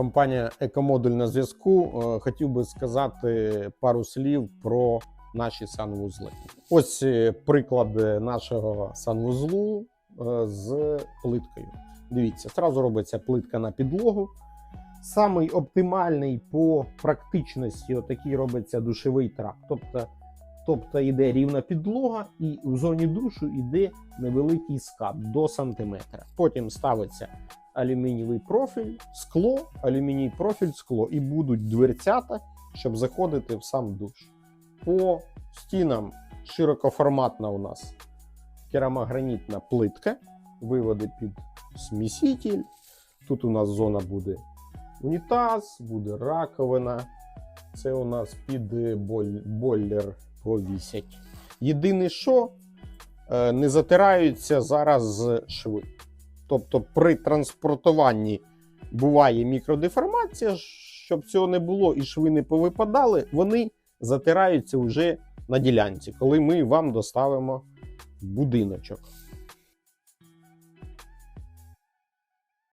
Компанія Екомодуль на зв'язку. Е, Хотів би сказати пару слів про наші санвузли. Ось е, приклад нашого санвузлу е, з плиткою. Дивіться, зразу робиться плитка на підлогу. Самий оптимальний по практичності, отакий робиться душовий тракт. Тобто, тобто йде рівна підлога, і в зоні душу йде невеликий скат до сантиметра. Потім ставиться алюмінієвий профіль, скло, алюміній профіль, скло, і будуть дверцята, щоб заходити в сам душ. По стінам широкоформатна у нас керамогранітна плитка, виводи під сміситель. Тут у нас зона буде унітаз, буде раковина. Це у нас під бойлер повісять. Єдине, що е, не затираються зараз шви. Тобто при транспортуванні буває мікродеформація, щоб цього не було і шви не повипадали, вони затираються вже на ділянці, коли ми вам доставимо будиночок.